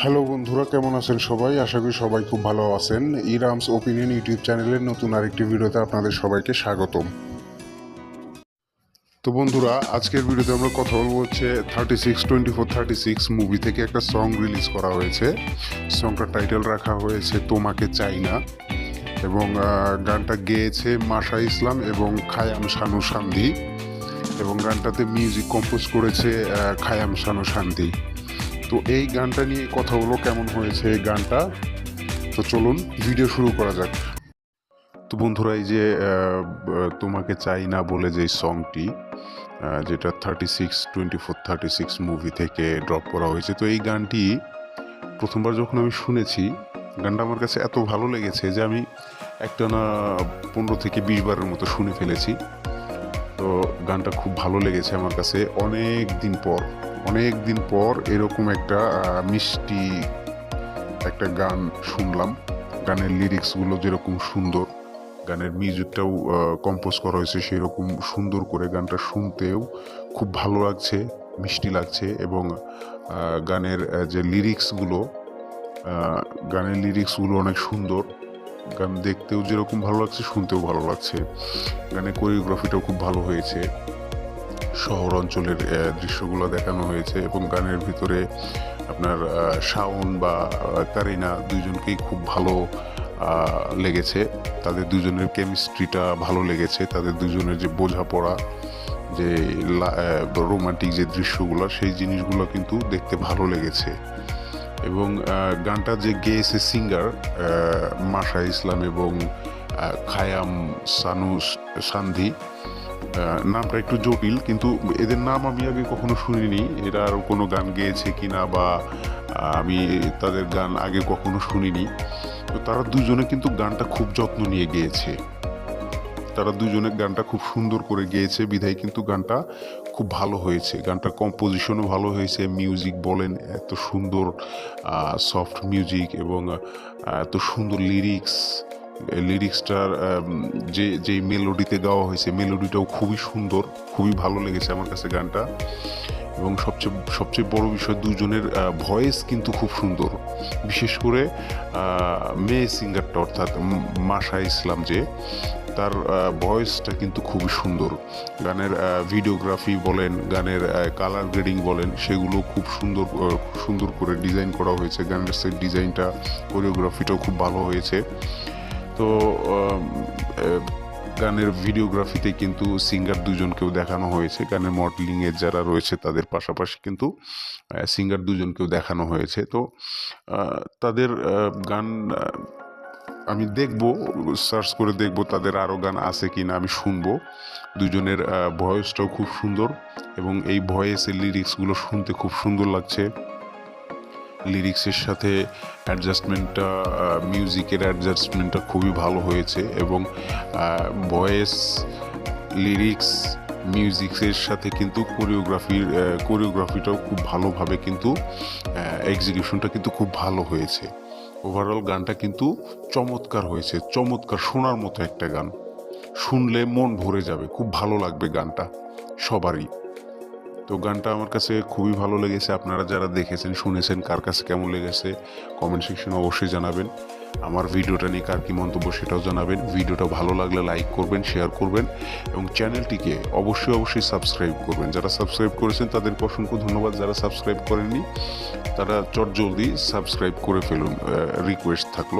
Hello বন্ধুরা, কেমন আছেন সবাই? আশা করি সবাই খুব ভালো আছেন। ইরামস ওপিনিয়ন ইউটিউব চ্যানেলের নতুন আরেকটি ভিডিওতে আপনাদের সবাইকে স্বাগতম। তো বন্ধুরা, আজকের ভিডিওতে আমরা কথা বলব হচ্ছে thirty six twenty four thirty six movie থেকে একটা সং রিলিজ করা হয়েছে। সংটার টাইটেল রাখা হয়েছে তোমাকে চাই না। এবং গানটা গেয়েছে মাশা ইসলাম এবং খায়াম শানু সান্দি। এবং গানটাতে মিউজিক কম্পোজ করেছে খায়াম শানু সান্দি। তো এই গানটা নিয়ে কথা হলো কেমন হয়েছে এই গানটা? তো চলুন, ভিডিও শুরু করা যাক। তো বন্ধুরা, এই যে তোমাকে চাই না বলে যে সংটি যেটা thirty six twenty four thirty six movie থেকে ড্রপ করা হয়েছে, তো এই গানটি প্রথমবার যখন আমি শুনেছি, গানটা আমার কাছে এত ভালো লেগেছে যে আমি একটা না পনেরো থেকে বিশ বারের মতো শুনে ফেলেছি। তো গানটা খুব ভালো লেগেছে আমার কাছে অনেক দিন পর। অনেক দিন পর এরকম একটা মিষ্টি একটা গান শুনলাম। গানের লিরিক্সগুলো যেরকম সুন্দর, গানের মিউজিকটাও কম্পোজ করা হয়েছে সেরকম সুন্দর করে গানটা শুনতেও খুব ভালো লাগছে, মিষ্টি লাগছে এবং গানের যে লিরিক্সগুলো গানের লিরিক্সগুলো অনেক সুন্দর। গান দেখতেও যেরকম ভালো লাগছে, শুনতেও ভালো লাগছে। গানের কোরিওগ্রাফিটাও খুব ভালো হয়েছে। শহর অঞ্চলের দৃশ্যগুলো দেখানো হয়েছে এবং গানের ভিতরে আপনার শাওন বা কারিনা দুজনকেই খুব ভালো লেগেছে। তাদের দুজনের কেমিস্ট্রিটা ভালো লেগেছে। তাদের দুজনের যে বোঝাপড়া, যে রোমান্টিক যে দৃশ্যগুলো, সেই জিনিসগুলো কিন্তু দেখতে ভালো লেগেছে। এবং গানটা যে গেয়েছে সিঙ্গার মাশা ইসলাম এবং খায়াম সানু সান্ধি নামটা একটু জটিল, কিন্তু এদের নাম আমি আগে কখনো শুনিনি। এরা আর কোনো গান গেয়েছে কিনা বা আমি তাদের গান আগে কখনো শুনিনি। তো তারা দুজনে কিন্তু গানটা খুব যত্ন নিয়ে গেয়েছে। তারা দুজনে গানটা খুব সুন্দর করে গেয়েছে। বিধায় কিন্তু গানটা খুব ভালো হয়েছে। গানটার কম্পোজিশনও ভালো হয়েছে। মিউজিক বলেন, এত সুন্দর সফট মিউজিক এবং এত সুন্দর লিরিক্স লিরিক্সটার যে, যেই মেলোডিতে গাওয়া হয়েছে মেলোডিটাও খুবই সুন্দর, খুবই ভালো লেগেছে আমার কাছে গানটা। এবং সবচেয়ে সবচেয়ে বড় বিষয়, দুজনের ভয়েস কিন্তু খুব সুন্দর। বিশেষ করে মেয়ে সিঙ্গারটা অর্থাৎ ম- মাশা ইসলাম যে, তার ভয়েসটা কিন্তু খুবই সুন্দর। গানের ভিডিওগ্রাফি বলেন, গানের কালার গ্রেডিং বলেন, সেগুলো খুব সুন্দর সুন্দর করে ডিজাইন করা হয়েছে। গানের সেট ডিজাইনটা কোরিওগ্রাফিটাও খুব ভালো হয়েছে। তো গানের ভিডিওগ্রাফিতে কিন্তু সিঙ্গার দুজনকেও দেখানো হয়েছে। গানের মডেলিংয়ের যারা রয়েছে তাদের পাশাপাশি কিন্তু সিঙ্গার দুজনকেও দেখানো হয়েছে। তো তাদের গান আমি দেখব, সার্চ করে দেখব তাদের আরও গান আছে কি না আমি শুনব। দুজনের ভয়েসটাও খুব সুন্দর এবং এই ভয়েসের লিরিক্সগুলো শুনতে খুব সুন্দর লাগছে। লিরিক্সের সাথে অ্যাডজাস্টমেন্টটা মিউজিকের অ্যাডজাস্টমেন্টটা খুবই ভালো হয়েছে এবং ভয়েস লিরিক্স মিউজিকের সাথে কিন্তু কোরিওগ্রাফির কোরিওগ্রাফিটাও খুব ভালোভাবে কিন্তু এক্সিকিউশনটা কিন্তু খুব ভালো হয়েছে। ওভারঅল গানটা কিন্তু চমৎকার হয়েছে, চমৎকার শোনার মতো একটা গান। শুনলে মন ভরে যাবে, খুব ভালো লাগবে গানটা, সবারই। তো গানটা আমার কাছে খুবই ভালো লেগেছে। আপনারা যারা দেখেছেন, শুনেছেন, কার কাছে কেমন লেগেছে কমেন্ট সেকশনে অবশ্যই জানাবেন। আমার ভিডিওটা নিয়ে কার কী মন্তব্য সেটাও জানাবেন। ভিডিওটা ভালো লাগলে লাইক করবেন শেয়ার করবেন এবং চ্যানেলটিকে অবশ্যই অবশ্যই সাবস্ক্রাইব করবেন। যারা সাবস্ক্রাইব করেছেন তাদেরকে অসংখ্য ধন্যবাদ। যারা সাবস্ক্রাইব করেননি, তারা চট জলদি সাবস্ক্রাইব করে ফেলুন। রিকোয়েস্ট থাকল।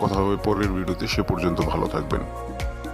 কথা হবে পরের ভিডিওতে। সে পর্যন্ত ভালো থাকবেন।